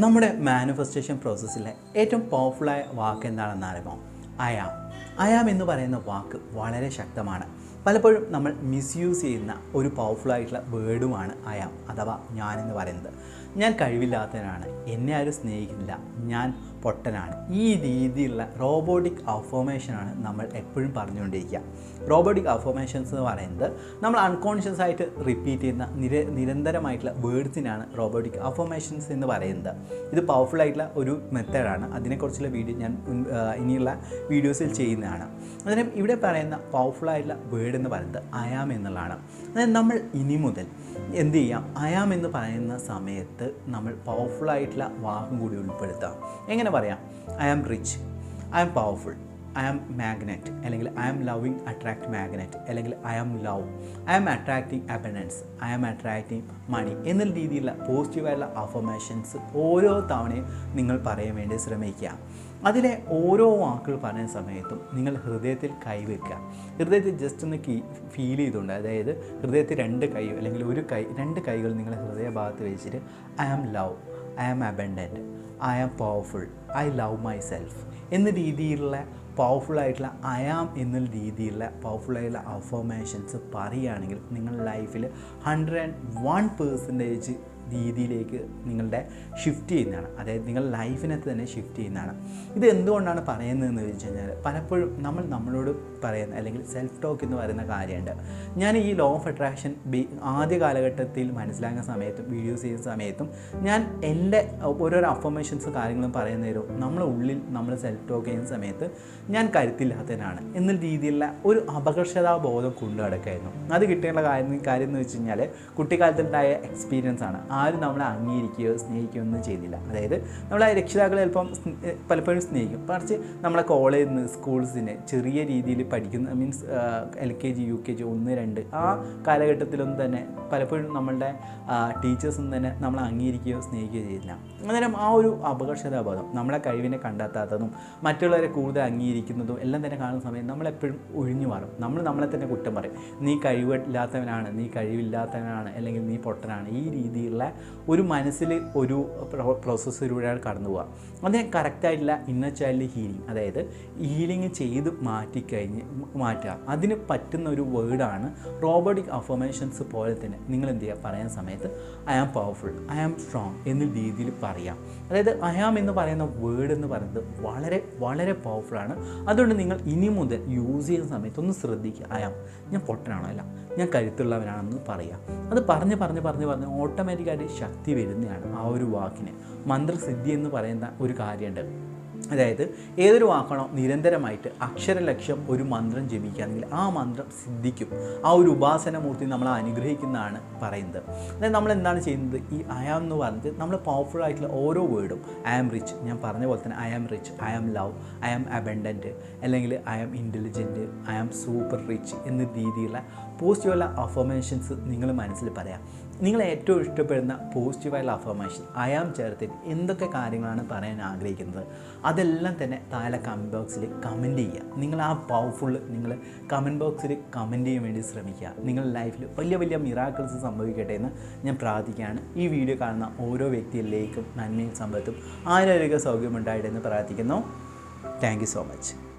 നമ്മുടെ മാനിഫെസ്റ്റേഷൻ പ്രോസസ്സിലെ ഏറ്റവും പവർഫുള്ളായ വാക്ക് എന്താണെന്ന് അറിയാമോ? അയാം അയാം എന്ന് പറയുന്ന വാക്ക് വളരെ ശക്തമാണ്. പലപ്പോഴും നമ്മൾ മിസ്യൂസ് ചെയ്യുന്ന ഒരു പവർഫുൾ ആയിട്ടുള്ള വേർഡുമാണ് അയാം അഥവാ ഞാൻ എന്ന് പറയുന്നത്. ഞാൻ കഴിവില്ലാത്തവനാണ്. എന്നെ ആരും സ്നേഹിക്കുന്നില്ല. ഞാൻ പൊട്ടനാണ്. ഈ രീതിയിലുള്ള റോബോട്ടിക് അഫോമേഷനാണ് നമ്മൾ എപ്പോഴും പറഞ്ഞുകൊണ്ടിരിക്കുക. റോബോട്ടിക് അഫോമേഷൻസ് എന്ന് പറയുന്നത് നമ്മൾ അൺകോൺഷ്യസ് ആയിട്ട് റിപ്പീറ്റ് ചെയ്യുന്ന നിര നിരന്തരമായിട്ടുള്ള വേർഡ്സിനാണ് റോബോട്ടിക് അഫോമേഷൻസ് എന്ന് പറയുന്നത്. ഇത് പവർഫുൾ ആയിട്ടുള്ള ഒരു മെത്തേഡാണ് അതിനെക്കുറിച്ചുള്ള വീഡിയോ ഞാൻ ഇനിയുള്ള വീഡിയോസിൽ ചെയ്യുന്നതാണ്. അന്നേരം ഇവിടെ പറയുന്ന പവർഫുൾ ആയിട്ടുള്ള വേർഡ് എന്ന് പറയുന്നത് അയാം എന്നുള്ളതാണ്. അതായത് നമ്മൾ ഇനി മുതൽ എന്ത് ചെയ്യാം? അയാം എന്ന് പറയുന്ന സമയത്ത് നമ്മൾ പവർഫുൾ ആയിട്ടുള്ള വാക്കും കൂടി ഉൾപ്പെടുത്താം. എങ്ങനെ പറയാം? I am rich I am powerful I am magnet അല്ലെങ്കിൽ I am loving attract magnet അല്ലെങ്കിൽ I am love I am attracting abundance I am attracting money എന്നുള്ള രീതിയിലുള്ള പോസിറ്റീവായിട്ടുള്ള അഫർമേഷൻസ് ഓരോ തവണയും നിങ്ങൾ പറയാൻ വേണ്ടി ശ്രമിക്കുക. അതിലെ ഓരോ വാക്കുകൾ പറയുന്ന സമയത്തും നിങ്ങൾ ഹൃദയത്തിൽ കൈവെക്കുക ഹൃദയത്തിൽ ജസ്റ്റ് ഒന്ന് കീ ഫീൽ ചെയ്തുകൊണ്ട് അതായത് ഹൃദയത്തിൽ രണ്ട് കൈ അല്ലെങ്കിൽ ഒരു കൈ രണ്ട് കൈകൾ നിങ്ങൾ ഹൃദയഭാഗത്ത് വെച്ചിട്ട് I am love I am abundant I am powerful I love myself എന്ന രീതിയിലുള്ള പവർഫുൾ ആയിട്ടുള്ള അയാം എന്ന രീതിയിലുള്ള പവർഫുൾ ആയിട്ടുള്ള അഫർമേഷൻസ് പറയുകയാണെങ്കിൽ നിങ്ങളുടെ ലൈഫിൽ ഹൺഡ്രഡ് ആൻഡ് വൺ പേഴ്സന്റേജ് രീതിയിലേക്ക് നിങ്ങളുടെ ഷിഫ്റ്റ് ചെയ്യുന്നതാണ്. അതായത് നിങ്ങൾ ലൈഫിനകത്ത് തന്നെ ഷിഫ്റ്റ് ചെയ്യുന്നതാണ്. ഇത് എന്തുകൊണ്ടാണ് പറയുന്നതെന്ന് വെച്ച് കഴിഞ്ഞാൽ പലപ്പോഴും നമ്മൾ നമ്മളോട് പറയുന്ന അല്ലെങ്കിൽ സെൽഫ് ടോക്ക് എന്ന് പറയുന്ന കാര്യമുണ്ട്. ഞാൻ ഈ ലോ ഓഫ് അട്രാക്ഷൻ ആദ്യ കാലഘട്ടത്തിൽ മനസ്സിലാക്കുന്ന സമയത്തും വീഡിയോസ് ചെയ്യുന്ന സമയത്തും ഞാൻ എന്റെ ഓരോരോ അഫർമേഷൻസ് കാര്യങ്ങളും പറയുന്ന നേരവും നമ്മളെ ഉള്ളിൽ നമ്മൾ സെൽഫ് ടോക്ക് ചെയ്യുന്ന സമയത്ത് ഞാൻ കരുത്തില്ലാത്തതിനാണ് എന്ന രീതിയിലുള്ള ഒരു അപകർഷതാ ബോധം കൊണ്ടു നടക്കായിരുന്നു അത് കിട്ടേണ്ട കാര്യം കാര്യം എന്ന് വെച്ച് കഴിഞ്ഞാൽ കുട്ടിക്കാലത്തുണ്ടായ എക്സ്പീരിയൻസ് ആണ്. ആരും നമ്മളെ അംഗീകരിക്കുകയോ സ്നേഹിക്കുകയോ ഒന്നും ചെയ്തില്ല അതായത് നമ്മളെ രക്ഷിതാക്കളെ ചിലപ്പം പലപ്പോഴും സ്നേഹിക്കും. മറിച്ച് നമ്മളെ കോളേജിൽ നിന്ന് സ്കൂൾസിന് ചെറിയ രീതിയിൽ പഠിക്കുന്ന means L K G U K G ഒന്ന് രണ്ട് ആ കാലഘട്ടത്തിലൊന്നും തന്നെ പലപ്പോഴും നമ്മളുടെ ടീച്ചേഴ്സൊന്നും തന്നെ നമ്മളെ അംഗീകരിക്കുകയോ സ്നേഹിക്കുകയോ ചെയ്തില്ല. അന്നേരം ആ ഒരു അപകർഷതാബോധം നമ്മളെ കഴിവിനെ കണ്ടെത്താത്തതും മറ്റുള്ളവരെ കൂടുതൽ അംഗീകരിക്കുന്നതും എല്ലാം തന്നെ കാണുന്ന സമയം നമ്മളെപ്പോഴും ഒഴിഞ്ഞു മാറും. നമ്മൾ നമ്മളെ തന്നെ കുറ്റം പറയും. നീ കഴിവില്ലാത്തവനാണ് നീ കഴിവില്ലാത്തവനാണ് അല്ലെങ്കിൽ നീ പൊട്ടനാണ്. ഈ രീതിയിലുള്ള ഒരു മനസ്സിൽ ഒരു പ്രോസസ്സിലൂടെയാണ് കടന്നു പോകുക അതിന് കറക്റ്റായിട്ടുള്ള ഇന്നർ ചൈൽഡ് ഹീലിംഗ് അതായത് ഹീലിംഗ് ചെയ്ത് മാറ്റിക്കഴിഞ്ഞ് മാറ്റുക. അതിന് പറ്റുന്ന ഒരു വേർഡാണ് റോബോട്ടിക് അഫർമേഷൻസ് പോലെ തന്നെ. നിങ്ങൾ എന്ത് ചെയ്യുക പറയുന്ന സമയത്ത് I am powerful I am strong എന്ന രീതിയിൽ പറയാം. അതായത് ഐ ആം എന്ന് പറയുന്ന വേർഡ് എന്ന് പറയുന്നത് വളരെ വളരെ പവർഫുള്ളാണ് അതുകൊണ്ട് നിങ്ങൾ ഇനി മുതൽ യൂസ് ചെയ്യുന്ന സമയത്ത് ഒന്ന് ശ്രദ്ധിക്കുക. ഐ ആം ഞാൻ പൊട്ടനാണോ? അല്ല. ഞാൻ കരുത്തുള്ളവനാണെന്ന് പറയുക അത് പറഞ്ഞ് പറഞ്ഞ് പറഞ്ഞ് പറഞ്ഞ് ഓട്ടോമാറ്റിക്കായിട്ട് ശക്തി വരുന്നതാണ് ആ ഒരു വാക്കിന്. മന്ത്രസിദ്ധി എന്ന് പറയുന്ന ഒരു കാര്യമുണ്ട്. അതായത് ഏതൊരു വാക്കാണോ നിരന്തരമായിട്ട് അക്ഷരലക്ഷ്യം ഒരു മന്ത്രം ജപിക്കുകയാണെങ്കിൽ ആ മന്ത്രം സിദ്ധിക്കും. ആ ഒരു ഉപാസനമൂർത്തി നമ്മൾ അനുഗ്രഹിക്കുന്നതാണ് പറയുന്നത്. അതായത് നമ്മൾ എന്താണ് ചെയ്യുന്നത്? ഈ അയാം എന്ന് പറഞ്ഞിട്ട് നമ്മൾ പവർഫുൾ ആയിട്ടുള്ള ഓരോ വേർഡും ഐ ആം റിച്ച് ഞാൻ പറഞ്ഞ പോലെ തന്നെ I am rich I am love I am abundant അല്ലെങ്കിൽ I am intelligent I am super rich എന്ന രീതിയിലുള്ള പോസിറ്റീവുള്ള അഫർമേഷൻസ് നിങ്ങൾ മനസ്സിൽ പറയാം. നിങ്ങൾ ഏറ്റവും ഇഷ്ടപ്പെടുന്ന പോസിറ്റീവായുള്ള അഫർമേഷൻ ആം ചേർത്തിട്ട് എന്തൊക്കെ കാര്യങ്ങളാണ് പറയാൻ ആഗ്രഹിക്കുന്നത്? അതെല്ലാം തന്നെ താഴെ കമന്റ് ബോക്സിൽ കമന്റ് ചെയ്യുക. നിങ്ങൾ ആ പവർഫുൾ നിങ്ങൾ കമന്റ് ബോക്സിൽ കമന്റ് ചെയ്യാൻ വേണ്ടി ശ്രമിക്കുക. നിങ്ങളുടെ ലൈഫിൽ വലിയ വലിയ മിറാക്കിൾസ് സംഭവിക്കട്ടെ എന്ന് ഞാൻ പ്രാർത്ഥിക്കുകയാണ്. ഈ വീഡിയോ കാണുന്ന ഓരോ വ്യക്തിയിലേക്കും നന്മയും സമ്പത്തും ആരോഗ്യ സൗകര്യം ഉണ്ടായിട്ടെന്ന് പ്രാർത്ഥിക്കുന്നു. Thank so much